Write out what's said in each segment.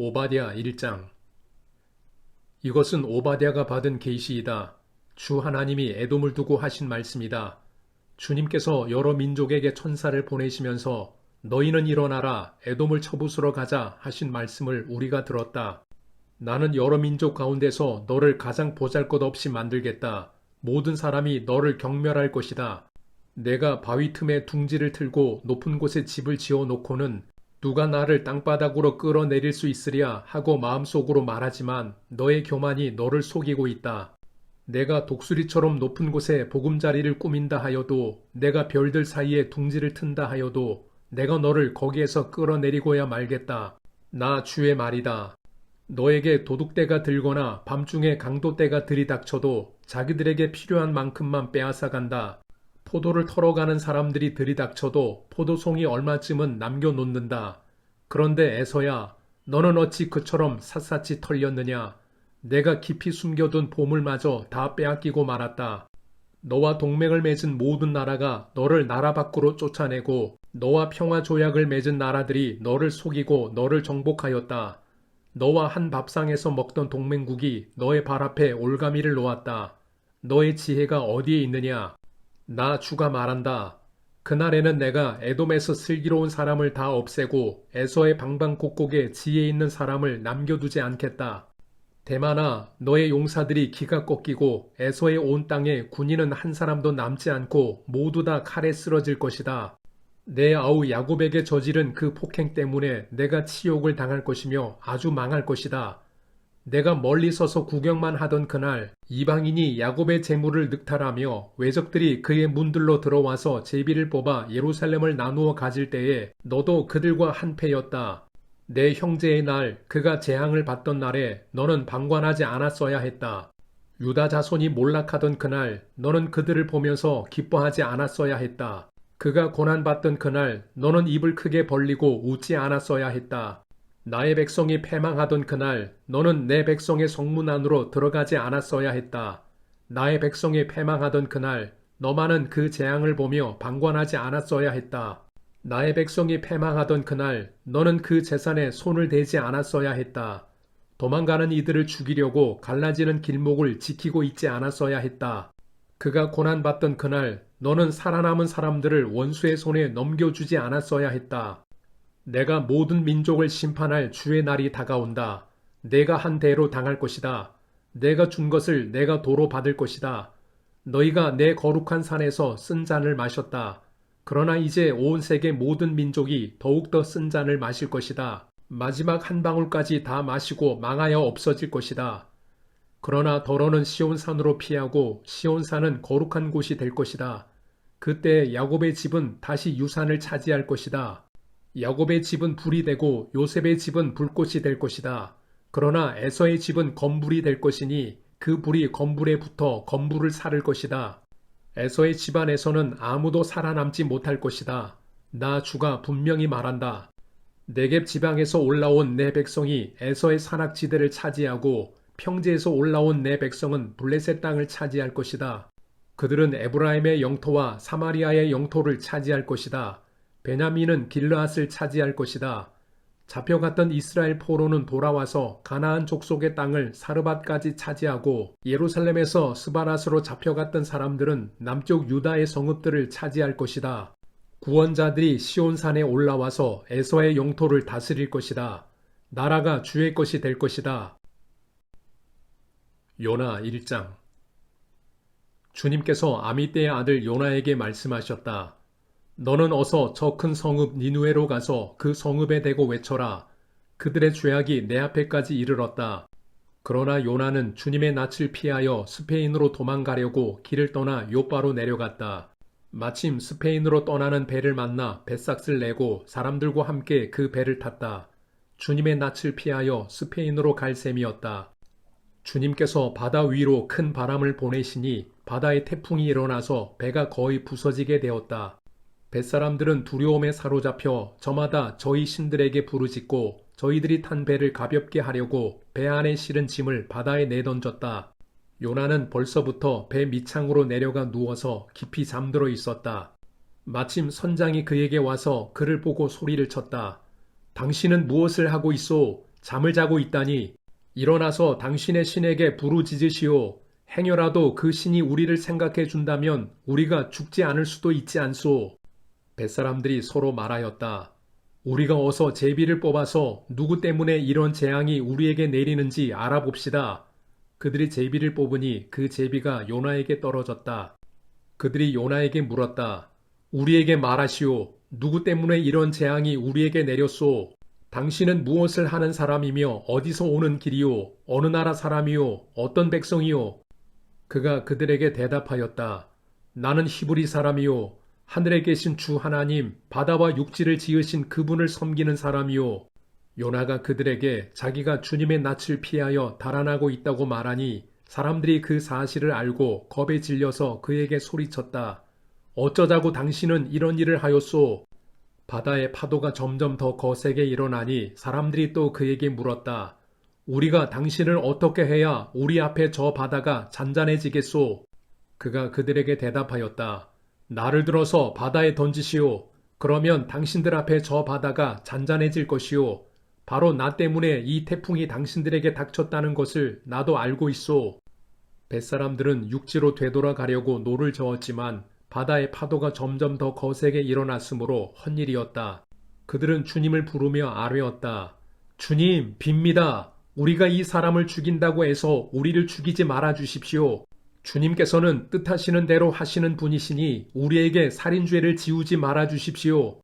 오바댜 1장 이것은 오바댜가 받은 계시이다. 주 하나님이 에돔을 두고 하신 말씀이다. 주님께서 여러 민족에게 천사를 보내시면서 너희는 일어나라 에돔을 쳐부수러 가자 하신 말씀을 우리가 들었다. 나는 여러 민족 가운데서 너를 가장 보잘것없이 만들겠다. 모든 사람이 너를 경멸할 것이다. 내가 바위 틈에 둥지를 틀고 높은 곳에 집을 지어 놓고는 누가 나를 땅바닥으로 끌어내릴 수 있으랴 하고 마음속으로 말하지만 너의 교만이 너를 속이고 있다. 내가 독수리처럼 높은 곳에 보금자리를 꾸민다 하여도 내가 별들 사이에 둥지를 튼다 하여도 내가 너를 거기에서 끌어내리고야 말겠다. 나 주의 말이다. 너에게 도둑대가 들거나 밤중에 강도대가 들이닥쳐도 자기들에게 필요한 만큼만 빼앗아 간다. 포도를 털어가는 사람들이 들이닥쳐도 포도송이 얼마쯤은 남겨놓는다. 그런데 에서야, 너는 어찌 그처럼 샅샅이 털렸느냐? 내가 깊이 숨겨둔 보물마저 다 빼앗기고 말았다. 너와 동맹을 맺은 모든 나라가 너를 나라 밖으로 쫓아내고 너와 평화 조약을 맺은 나라들이 너를 속이고 너를 정복하였다. 너와 한 밥상에서 먹던 동맹국이 너의 발 앞에 올가미를 놓았다. 너의 지혜가 어디에 있느냐? 나 주가 말한다. 그날에는 내가 에돔에서 슬기로운 사람을 다 없애고 에서의 방방곡곡에 지혜 있는 사람을 남겨두지 않겠다. 대만아, 너의 용사들이 기가 꺾이고 에서의 온 땅에 군인은 한 사람도 남지 않고 모두 다 칼에 쓰러질 것이다. 내 아우 야곱에게 저지른 그 폭행 때문에 내가 치욕을 당할 것이며 아주 망할 것이다. 내가 멀리 서서 구경만 하던 그날 이방인이 야곱의 재물을 늑탈하며 외적들이 그의 문들로 들어와서 제비를 뽑아 예루살렘을 나누어 가질 때에 너도 그들과 한패였다. 내 형제의 날 그가 재앙을 받던 날에 너는 방관하지 않았어야 했다. 유다 자손이 몰락하던 그날 너는 그들을 보면서 기뻐하지 않았어야 했다. 그가 고난받던 그날 너는 입을 크게 벌리고 웃지 않았어야 했다. 나의 백성이 패망하던 그날 너는 내 백성의 성문 안으로 들어가지 않았어야 했다. 나의 백성이 패망하던 그날 너만은 그 재앙을 보며 방관하지 않았어야 했다. 나의 백성이 패망하던 그날 너는 그 재산에 손을 대지 않았어야 했다. 도망가는 이들을 죽이려고 갈라지는 길목을 지키고 있지 않았어야 했다. 그가 고난받던 그날 너는 살아남은 사람들을 원수의 손에 넘겨주지 않았어야 했다. 내가 모든 민족을 심판할 주의 날이 다가온다. 내가 한 대로 당할 것이다. 내가 준 것을 내가 도로 받을 것이다. 너희가 내 거룩한 산에서 쓴 잔을 마셨다. 그러나 이제 온 세계 모든 민족이 더욱더 쓴 잔을 마실 것이다. 마지막 한 방울까지 다 마시고 망하여 없어질 것이다. 그러나 더러는 시온산으로 피하고 시온산은 거룩한 곳이 될 것이다. 그때 야곱의 집은 다시 유산을 차지할 것이다. 야곱의 집은 불이 되고 요셉의 집은 불꽃이 될 것이다. 그러나 에서의 집은 건불이 될 것이니 그 불이 건불에 붙어 건불을 사를 것이다. 에서의 집안에서는 아무도 살아남지 못할 것이다. 나 주가 분명히 말한다. 내겝 지방에서 올라온 내 백성이 에서의 산악지대를 차지하고 평지에서 올라온 내 백성은 블레셋 땅을 차지할 것이다. 그들은 에브라임의 영토와 사마리아의 영토를 차지할 것이다. 베냐민은 길르앗을 차지할 것이다. 잡혀갔던 이스라엘 포로는 돌아와서 가나안 족속의 땅을 사르밧까지 차지하고 예루살렘에서 스바라스로 잡혀갔던 사람들은 남쪽 유다의 성읍들을 차지할 것이다. 구원자들이 시온산에 올라와서 에서의 영토를 다스릴 것이다. 나라가 주의 것이 될 것이다. 요나 1장 주님께서 아미떼의 아들 요나에게 말씀하셨다. 너는 어서 저 큰 성읍 니누에로 가서 그 성읍에 대고 외쳐라. 그들의 죄악이 내 앞에까지 이르렀다. 그러나 요나는 주님의 낯을 피하여 스페인으로 도망가려고 길을 떠나 요바로 내려갔다. 마침 스페인으로 떠나는 배를 만나 뱃삭을 내고 사람들과 함께 그 배를 탔다. 주님의 낯을 피하여 스페인으로 갈 셈이었다. 주님께서 바다 위로 큰 바람을 보내시니 바다에 태풍이 일어나서 배가 거의 부서지게 되었다. 뱃사람들은 두려움에 사로잡혀 저마다 저희 신들에게 부르짖고 저희들이 탄 배를 가볍게 하려고 배 안에 실은 짐을 바다에 내던졌다. 요나는 벌써부터 배 밑창으로 내려가 누워서 깊이 잠들어 있었다. 마침 선장이 그에게 와서 그를 보고 소리를 쳤다. 당신은 무엇을 하고 있소? 잠을 자고 있다니 일어나서 당신의 신에게 부르짖으시오. 행여라도 그 신이 우리를 생각해 준다면 우리가 죽지 않을 수도 있지 않소. 뱃사람들이 서로 말하였다. 우리가 어서 제비를 뽑아서 누구 때문에 이런 재앙이 우리에게 내리는지 알아봅시다. 그들이 제비를 뽑으니 그 제비가 요나에게 떨어졌다. 그들이 요나에게 물었다. 우리에게 말하시오. 누구 때문에 이런 재앙이 우리에게 내렸소? 당신은 무엇을 하는 사람이며 어디서 오는 길이요? 어느 나라 사람이요? 어떤 백성이요? 그가 그들에게 대답하였다. 나는 히브리 사람이요. 하늘에 계신 주 하나님, 바다와 육지를 지으신 그분을 섬기는 사람이요. 요나가 그들에게 자기가 주님의 낯을 피하여 달아나고 있다고 말하니 사람들이 그 사실을 알고 겁에 질려서 그에게 소리쳤다. 어쩌자고 당신은 이런 일을 하였소? 바다의 파도가 점점 더 거세게 일어나니 사람들이 또 그에게 물었다. 우리가 당신을 어떻게 해야 우리 앞에 저 바다가 잔잔해지겠소? 그가 그들에게 대답하였다. 나를 들어서 바다에 던지시오. 그러면 당신들 앞에 저 바다가 잔잔해질 것이오. 바로 나 때문에 이 태풍이 당신들에게 닥쳤다는 것을 나도 알고 있소. 뱃사람들은 육지로 되돌아가려고 노를 저었지만 바다의 파도가 점점 더 거세게 일어났으므로 헛일이었다. 그들은 주님을 부르며 아뢰었다. 주님, 빕니다. 우리가 이 사람을 죽인다고 해서 우리를 죽이지 말아 주십시오. 주님께서는 뜻하시는 대로 하시는 분이시니 우리에게 살인죄를 지우지 말아 주십시오.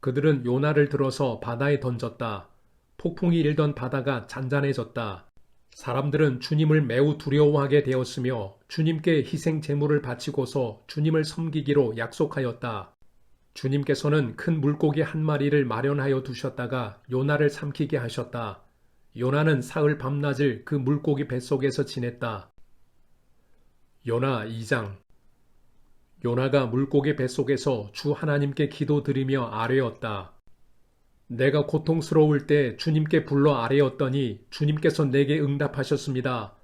그들은 요나를 들어서 바다에 던졌다. 폭풍이 일던 바다가 잔잔해졌다. 사람들은 주님을 매우 두려워하게 되었으며 주님께 희생 제물을 바치고서 주님을 섬기기로 약속하였다. 주님께서는 큰 물고기 한 마리를 마련하여 두셨다가 요나를 삼키게 하셨다. 요나는 사흘 밤낮을 그 물고기 뱃속에서 지냈다. 요나 2장 요나가 물고기 뱃속에서 주 하나님께 기도드리며 아뢰었다. 내가 고통스러울 때 주님께 불러 아뢰었더니 주님께서 내게 응답하셨습니다.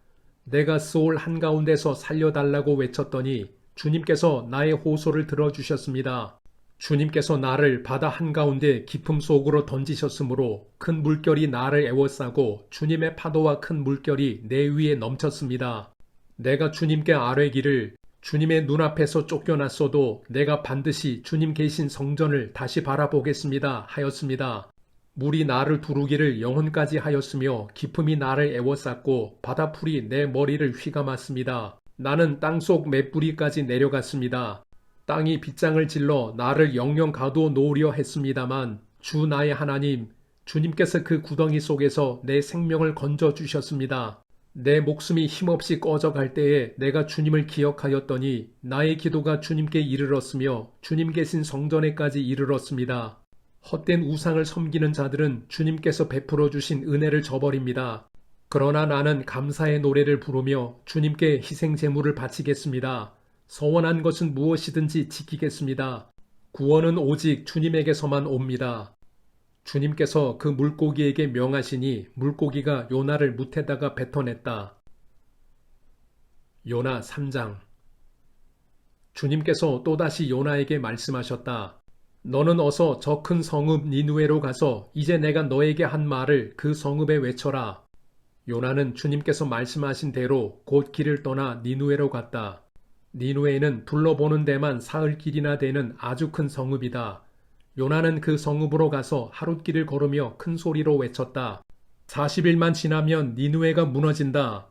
내가 스올 한가운데서 살려달라고 외쳤더니 주님께서 나의 호소를 들어주셨습니다. 주님께서 나를 바다 한가운데 깊음 속으로 던지셨으므로 큰 물결이 나를 애워싸고 주님의 파도와 큰 물결이 내 위에 넘쳤습니다. 내가 주님께 아뢰기를 주님의 눈앞에서 쫓겨났어도 내가 반드시 주님 계신 성전을 다시 바라보겠습니다 하였습니다. 물이 나를 두르기를 영혼까지 하였으며 기품이 나를 애워쌌고 바다풀이 내 머리를 휘감았습니다. 나는 땅속 맷뿌리까지 내려갔습니다. 땅이 빗장을 질러 나를 영영 가두어 놓으려 했습니다만 주 나의 하나님 주님께서 그 구덩이 속에서 내 생명을 건져 주셨습니다. 내 목숨이 힘없이 꺼져갈 때에 내가 주님을 기억하였더니 나의 기도가 주님께 이르렀으며 주님 계신 성전에까지 이르렀습니다. 헛된 우상을 섬기는 자들은 주님께서 베풀어 주신 은혜를 저버립니다. 그러나 나는 감사의 노래를 부르며 주님께 희생 제물을 바치겠습니다. 서원한 것은 무엇이든지 지키겠습니다. 구원은 오직 주님에게서만 옵니다. 주님께서 그 물고기에게 명하시니 물고기가 요나를 묻에다가 뱉어냈다. 요나 3장 주님께서 또다시 요나에게 말씀하셨다. 너는 어서 저 큰 성읍 니누에로 가서 이제 내가 너에게 한 말을 그 성읍에 외쳐라. 요나는 주님께서 말씀하신 대로 곧 길을 떠나 니누에로 갔다. 니누에는 둘러보는 데만 사흘 길이나 되는 아주 큰 성읍이다. 요나는 그 성읍으로 가서 하룻길을 걸으며 큰 소리로 외쳤다. 40일만 지나면 니누에가 무너진다.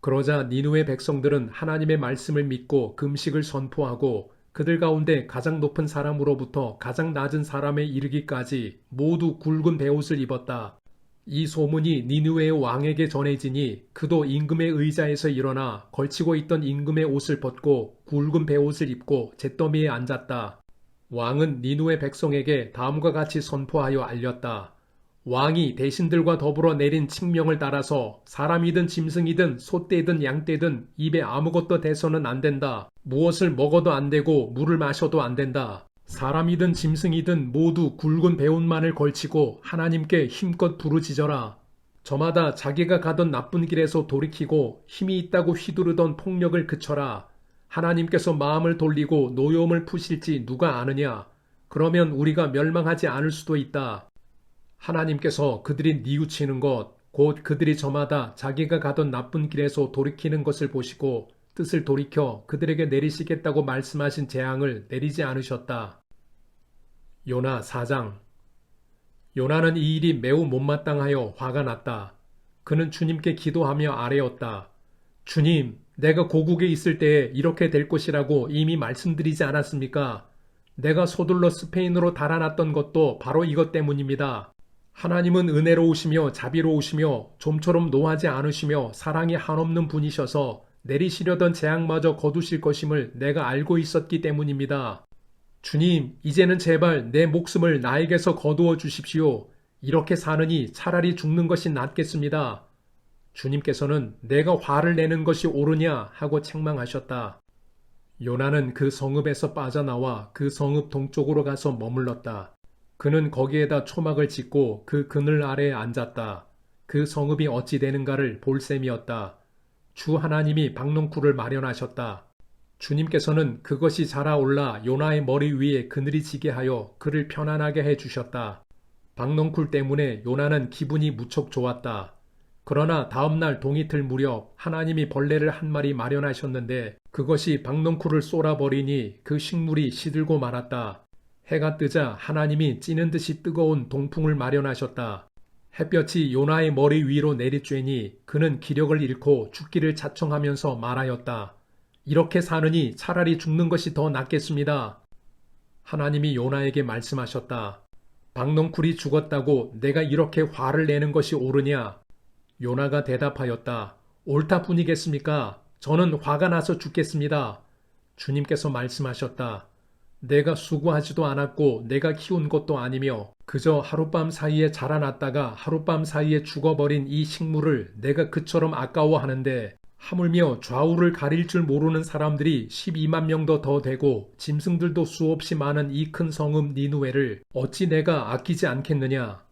그러자 니누의 백성들은 하나님의 말씀을 믿고 금식을 선포하고 그들 가운데 가장 높은 사람으로부터 가장 낮은 사람에 이르기까지 모두 굵은 베옷을 입었다. 이 소문이 니누의 왕에게 전해지니 그도 임금의 의자에서 일어나 걸치고 있던 임금의 옷을 벗고 굵은 베옷을 입고 잿더미에 앉았다. 왕은 니누의 백성에게 다음과 같이 선포하여 알렸다. 왕이 대신들과 더불어 내린 칙명을 따라서 사람이든 짐승이든 소떼든 양떼든 입에 아무것도 대서는 안 된다. 무엇을 먹어도 안 되고 물을 마셔도 안 된다. 사람이든 짐승이든 모두 굵은 배옷만을 걸치고 하나님께 힘껏 부르짖어라. 저마다 자기가 가던 나쁜 길에서 돌이키고 힘이 있다고 휘두르던 폭력을 그쳐라. 하나님께서 마음을 돌리고 노여움을 푸실지 누가 아느냐? 그러면 우리가 멸망하지 않을 수도 있다. 하나님께서 그들이 뉘우치는 것, 곧 그들이 저마다 자기가 가던 나쁜 길에서 돌이키는 것을 보시고 뜻을 돌이켜 그들에게 내리시겠다고 말씀하신 재앙을 내리지 않으셨다. 요나 4장 요나는 이 일이 매우 못마땅하여 화가 났다. 그는 주님께 기도하며 아뢰었다. 주님, 내가 고국에 있을 때에 이렇게 될 것이라고 이미 말씀드리지 않았습니까? 내가 서둘러 스페인으로 달아났던 것도 바로 이것 때문입니다. 하나님은 은혜로우시며 자비로우시며 좀처럼 노하지 않으시며 사랑이 한없는 분이셔서 내리시려던 재앙마저 거두실 것임을 내가 알고 있었기 때문입니다. 주님, 이제는 제발 내 목숨을 나에게서 거두어 주십시오. 이렇게 사느니 차라리 죽는 것이 낫겠습니다. 주님께서는 내가 화를 내는 것이 옳으냐 하고 책망하셨다. 요나는 그 성읍에서 빠져나와 그 성읍 동쪽으로 가서 머물렀다. 그는 거기에다 초막을 짓고 그 그늘 아래에 앉았다. 그 성읍이 어찌 되는가를 볼 셈이었다. 주 하나님이 박농쿨을 마련하셨다. 주님께서는 그것이 자라올라 요나의 머리 위에 그늘이 지게 하여 그를 편안하게 해 주셨다. 박농쿨 때문에 요나는 기분이 무척 좋았다. 그러나 다음날 동이틀 무렵 하나님이 벌레를 한 마리 마련하셨는데 그것이 박농쿨을 쏘아버리니 그 식물이 시들고 말았다. 해가 뜨자 하나님이 찌는 듯이 뜨거운 동풍을 마련하셨다. 햇볕이 요나의 머리 위로 내리쬐니 그는 기력을 잃고 죽기를 자청하면서 말하였다. 이렇게 사느니 차라리 죽는 것이 더 낫겠습니다. 하나님이 요나에게 말씀하셨다. 박농쿨이 죽었다고 내가 이렇게 화를 내는 것이 옳으냐? 요나가 대답하였다. 옳다 뿐이겠습니까? 저는 화가 나서 죽겠습니다. 주님께서 말씀하셨다. 내가 수고하지도 않았고 내가 키운 것도 아니며 그저 하룻밤 사이에 자라났다가 하룻밤 사이에 죽어버린 이 식물을 내가 그처럼 아까워하는데 하물며 좌우를 가릴 줄 모르는 사람들이 12만 명도 더 되고 짐승들도 수없이 많은 이 큰 성읍 니누웨를 어찌 내가 아끼지 않겠느냐?